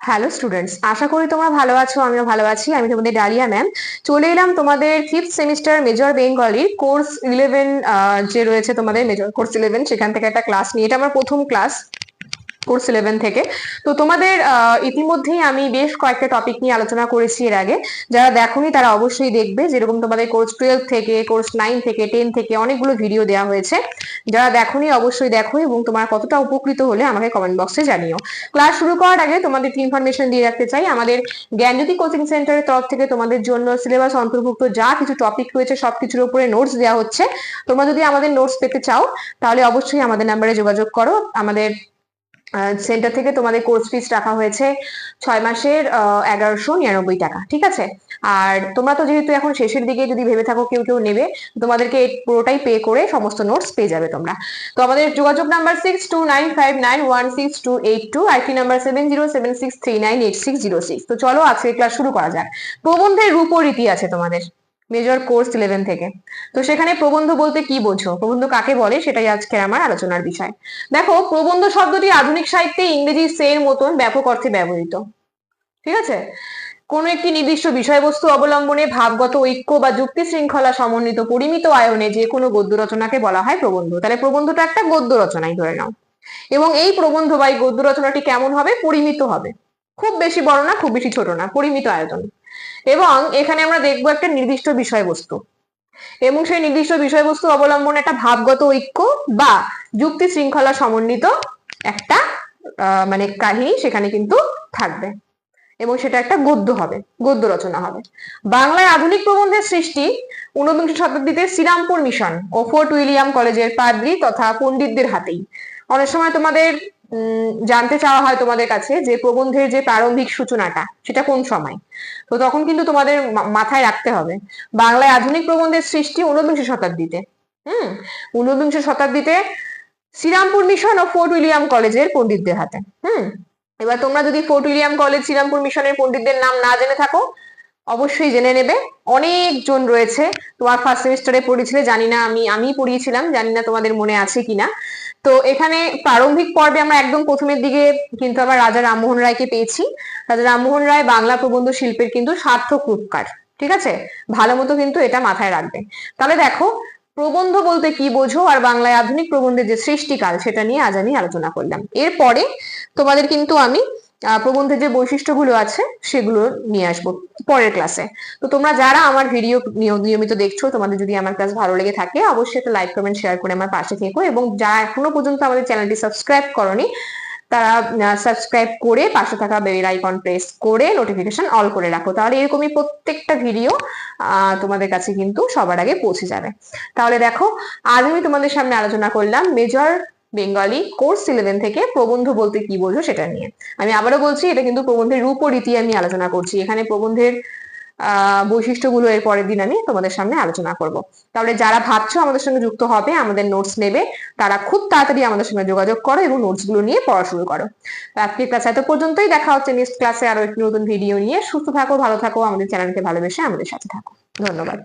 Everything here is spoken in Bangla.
হ্যালো স্টুডেন্টস আশা করি তোমরা ভালো আছো, আমিও ভালো আছি। আমি তোমাদের ডালিয়া ম্যাম চলে এলাম তোমাদের ফিফথ সেমিস্টার মেজর বেঙ্গলির কোর্স ইলেভেন যে রয়েছে তোমাদের মেজর কোর্স ইলেভেন সেখান থেকে একটা ক্লাস নিয়ে। এটা আমার প্রথম ক্লাস কোর্স ইলেভেন থেকে। তো তোমাদের ইতিমধ্যেই আমি বেশ কয়েকটা টপিক নিয়ে আলোচনা করেছি এর আগে। যারা দেখোনি তারা অবশ্যই দেখবে যেরকম তোমাদের কোর্স টুয়েলভ থেকে কোর্স নাইন থেকে টেন থেকে অনেকগুলো ভিডিও দেওয়া হয়েছে। যারা দেখোনি অবশ্যই দেখো এবং তোমার কতটা উপকৃত হলে আমাকে কমেন্ট বক্সে জানিও। ক্লাস শুরু করার আগে তোমাদের ইনফরমেশন দিয়ে রাখতে চাই। আমাদের জ্ঞানজ্যোতি কোচিং সেন্টারের তরফ থেকে তোমাদের জন্য সিলেবাস অন্তর্ভুক্ত যা কিছু টপিক রয়েছে সবকিছুর উপরে নোটস দেওয়া হচ্ছে। তোমরা যদি আমাদের নোটস পেতে চাও, তাহলে অবশ্যই আমাদের নাম্বারে যোগাযোগ করো। আমাদের সেন্টার থেকে তোমাদের কোর্স ফিস রাখা হয়েছে ছয় মাসের এগারোশো নিরানব্বই টাকা, ঠিক আছে? আর তোমরা তো যেহেতু এখন শেষের দিকে যদি ভেবে থাকো কেউ কেউ নেবে, তোমাদেরকে পুরোটাই পে করে সমস্ত নোটস পেয়ে যাবে তোমরা। তো আমাদের যোগাযোগ number six two nine five nine one six two eight two IT number seven zero seven six three nine eight six zero six তো চলো আজকে ক্লাস শুরু করা যাক। প্রবন্ধের রূপরীতি আছে তোমাদের। মেজর কোর্স ইলেভেন থেকে। তো সেখানে প্রবন্ধ বলতে কি বোঝো? প্রবন্ধ কাকে বলে? সেটাই আজকে আমার আলোচনার বিষয়। দেখো, প্রবন্ধ শব্দটি আধুনিক সাহিত্যে ইংরেজি সের মতন ব্যাপক অর্থে ব্যবহৃত। ঠিক আছে? কোন একটি নির্দিষ্ট বিষয়বস্তু অবলম্বনে ভাবগত ঐক্য বা যুক্তি শৃঙ্খলা সমন্বিত পরিমিত আয়নে যে কোনো গদ্য রচনাকে বলা হয় প্রবন্ধ। তাহলে প্রবন্ধটা একটা গদ্য রচনাই ধরে নাও। এবং এই প্রবন্ধ বা এই গদ্য রচনাটি কেমন হবে? পরিমিত হবে। খুব বেশি বড় না, খুব বেশি ছোট না, পরিমিত আয়তন। এবং এখানে আমরা দেখব একটা নির্দিষ্ট বিষয়বস্তু। এবং সেই নির্দিষ্ট বিষয়বস্তু অবলম্বনে একটা ভাবগত ঐক্য বা যুক্তি শৃঙ্খলা সমন্বিত একটা মানে কাহিনী সেখানে কিন্তু থাকবে। এবং সেটা একটা গদ্য হবে, গদ্য রচনা হবে। বাংলায় আধুনিক প্রবন্ধের সৃষ্টি ঊনবিংশ শতাব্দীতে শ্রীরামপুর মিশন ও ফোর্ট উইলিয়াম কলেজের পাদ্রী তথা পণ্ডিতদের হাতেই। অনেক সময় তোমাদের জানতে চাওয়া হয় তোমাদের কাছে যে প্রবন্ধের যে প্রারম্ভিক সূচনাটা, সেটা কোন সময়? তো তখন কিন্তু তোমাদের মাথায় রাখতে হবে। বাংলায় আধুনিক প্রবন্ধের সৃষ্টি ঊনবিংশ শতাব্দীতে। হুম? ঊনবিংশ শতাব্দীতে শ্রীরামপুর মিশন ও ফোর্ট উইলিয়াম কলেজের পণ্ডিতদের হাতে। হুম? এবার তোমরা যদি ফোর্ট উইলিয়াম কলেজ শ্রীরামপুর মিশনের পণ্ডিতদের নাম না জেনে থাকো অবশ্যই জেনে নেবে। অনেকজন রয়েছে। তোমার ফার্স্ট সেমিস্টারে পড়িয়েছিলে, জানি না আমি আমি পড়িয়েছিলাম, জানি না তোমাদের মনে আছে কিনা। তো এখানে প্রারম্ভিক পর্বে আমরা একদম প্রথমের দিকে কিন্তু আবার রাজা রামমোহন রায়কে পেয়েছি। রাজা রামমোহন রায় বাংলা প্রবন্ধ শিল্পের কিন্তু সার্থক রূপকার ঠিক আছে? ভালো মতো কিন্তু এটা মাথায় রাখবে। তাহলে দেখো, প্রবন্ধ বলতে কি বোঝো আর বাংলায় আধুনিক প্রবন্ধের যে সৃষ্টিকাল, সেটা নিয়ে আজ আমি আলোচনা করলাম। এরপরে তোমাদের কিন্তু আমি প্রবন্ধের যে বৈশিষ্ট্যগুলো আছে, সেগুলো নিয়ে আসব পরের ক্লাসে তো তোমরা যারা আমার ভিডিও নিয়মিত দেখছ, তোমাদের যদি আমার ক্লাস ভালো লেগে থাকে, অবশ্যই একটা লাইক কমেন্ট শেয়ার করে আমার পাশে থেকো। এবং যারা এখনও পর্যন্ত আমাদের চ্যানেলটি সাবস্ক্রাইব করনি, তারা সাবস্ক্রাইব করে পাশে থাকা বেল আইকন প্রেস করে নোটিফিকেশন অল করে রাখো। তাহলে এরকমই প্রত্যেকটা ভিডিও তোমাদের কাছে কিন্তু সবার আগে পৌঁছে যাবে। তাহলে দেখো, আজ আমি তোমাদের সামনে আলোচনা করলাম মেজর বেঙ্গলি কোর্স ইলেভেন থেকে প্রবন্ধ বলতে কি বোঝো সেটা নিয়ে। আমি আবারও বলছি, এটা কিন্তু প্রবন্ধের রূপরীতি আমি আলোচনা করছি। এখানে প্রবন্ধের বৈশিষ্ট্যগুলো এর পরের দিন আমি তোমাদের সামনে আলোচনা করব। তাহলে যারা ভাবছ আমাদের সঙ্গে যুক্ত হবে, আমাদের নোটস নেবে, তারা খুব তাড়াতাড়ি আমাদের সঙ্গে যোগাযোগ করো এবং নোটসগুলো নিয়ে পড়া শুরু করো। তো আজকের ক্লাস এত পর্যন্তই, দেখা হচ্ছে নেক্সট ক্লাসে আরও একটি নতুন ভিডিও নিয়ে। সুস্থ থাকো, ভালো থাকো, আমাদের চ্যানেলকে ভালোবেসে আমাদের সাথে থাকো। ধন্যবাদ।